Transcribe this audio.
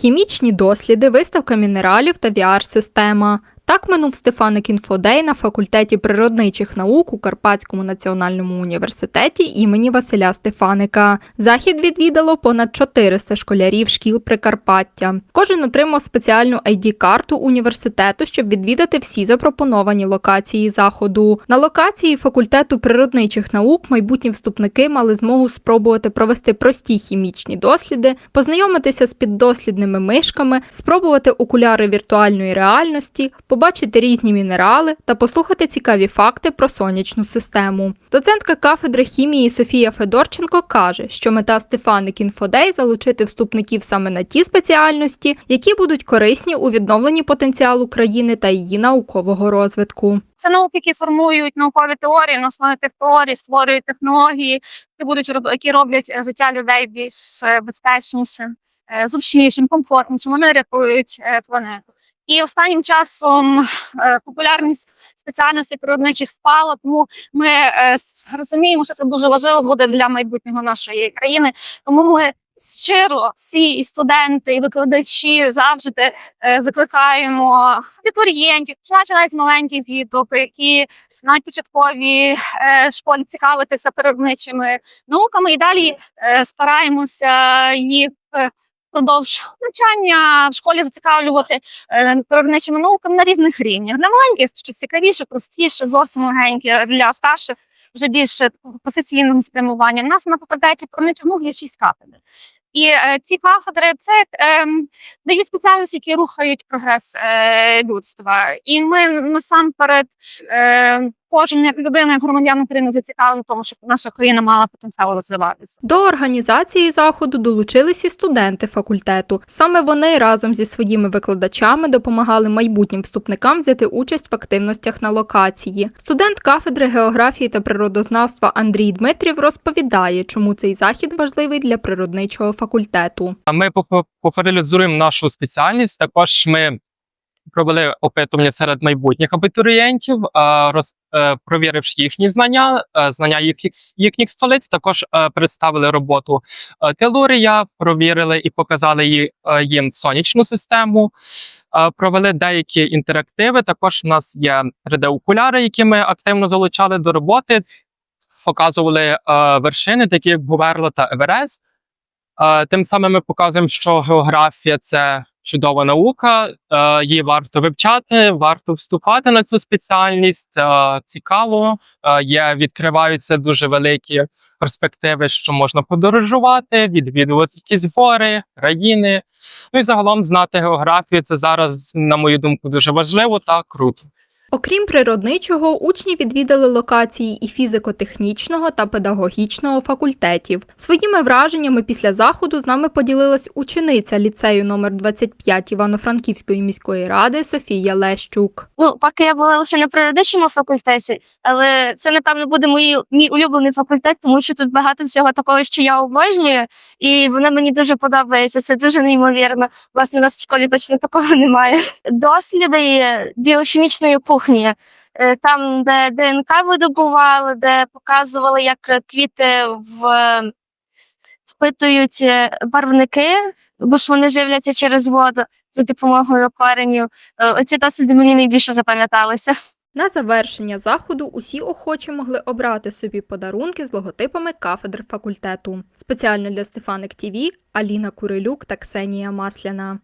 Хімічні досліди, виставка мінералів та VR-система. Так минув Стефаник Інфодей на факультеті природничих наук у Карпатському національному університеті імені Василя Стефаника. Захід відвідало понад 400 школярів шкіл Прикарпаття. Кожен отримав спеціальну ID-карту університету, щоб відвідати всі запропоновані локації заходу. На локації факультету природничих наук майбутні вступники мали змогу спробувати провести прості хімічні досліди, познайомитися з піддослідними мишками, спробувати окуляри віртуальної реальності, побачити різні мінерали та послухати цікаві факти про сонячну систему. Доцентка кафедри хімії Софія Федорченко каже, що мета Стефаник Інфодей залучити вступників саме на ті спеціальності, які будуть корисні у відновленні потенціалу країни та її наукового розвитку. Це науки, які формують наукові теорії на основі тих теорій, створюють технології, які будуть які роблять е, життя людей більш е, безпечнішим, е, зручнішим, комфортнішим. Вони рятують планету. І останнім часом е, популярність спеціальностей природничих впала, тому ми е, розуміємо, що це дуже важливо буде для майбутнього нашої країни. Тому ми щиро всі і студенти, і викладачі завжди е, закликаємо абітурієнтів, навіть з маленьких діток, які навіть початкові школі цікавитися природничими науками, і далі стараємося їх. Продовж навчання в школі зацікавлювати е, природничими науками на різних рівнях. Для маленьких щось цікавіше, простіше, зовсім легеньке, для старших вже більше професійним спрямуванням. У нас на факультеті природничих наук є шість кафедр. І е, ці кафедри це ем, дають спеціальності, які рухають прогрес е, людства. І ми насамперед, е, кожен людина, як громадян України зацікавлений в тому, щоб наша країна мала потенціал розвиватися. До організації заходу долучились і студенти факультету. Саме вони разом зі своїми викладачами допомагали майбутнім вступникам взяти участь в активностях на локації. Студент кафедри географії та природознавства Андрій Дмитрів розповідає, чому цей захід важливий для природничого факультету. А Ми попо- нашу спеціальність. Також ми провели опитування серед майбутніх абітурієнтів, роз, е, провіривши їхні знання, е, знання їхніх, їхніх столиць. Також е, представили роботу телурія, провірили і показали їм сонячну систему. Провели деякі інтерактиви. Також в нас є 3D-окуляри, які ми активно залучали до роботи. Показували е, вершини, такі як Говерла та Еверест. Е, Тим самим ми показуємо, що географія це чудова наука, е, її варто вивчати, варто вступати на цю спеціальність. е, Цікаво, є відкриваються дуже великі перспективи, що можна подорожувати, відвідувати якісь гори, країни. Ну і загалом знати географію це зараз, на мою думку, дуже важливо та круто. Окрім природничого, учні відвідали локації і фізико-технічного та педагогічного факультетів. Своїми враженнями після заходу з нами поділилась учениця ліцею номер 25 Івано-Франківської міської ради Софія Лещук. Ну, поки я була лише на природичному факультеті, але це, напевно, буде мій, мій улюблений факультет, тому що тут багато всього такого, що я обожнюю, і воно мені дуже подобається. Це дуже неймовірно. Власне, у нас в школі точно такого немає. Досліди біохімічної кухні. Е, Там, де ДНК видобували, де показували, як квіти в... впитують е, барвники, бо ж вони живляться через воду за допомогою коренів. Е, Оці досліди мені найбільше запам'яталися. На завершення заходу усі охочі могли обрати собі подарунки з логотипами кафедр факультету. Спеціально для Стефаник ТІВІ Аліна Курилюк та Ксенія Масляна.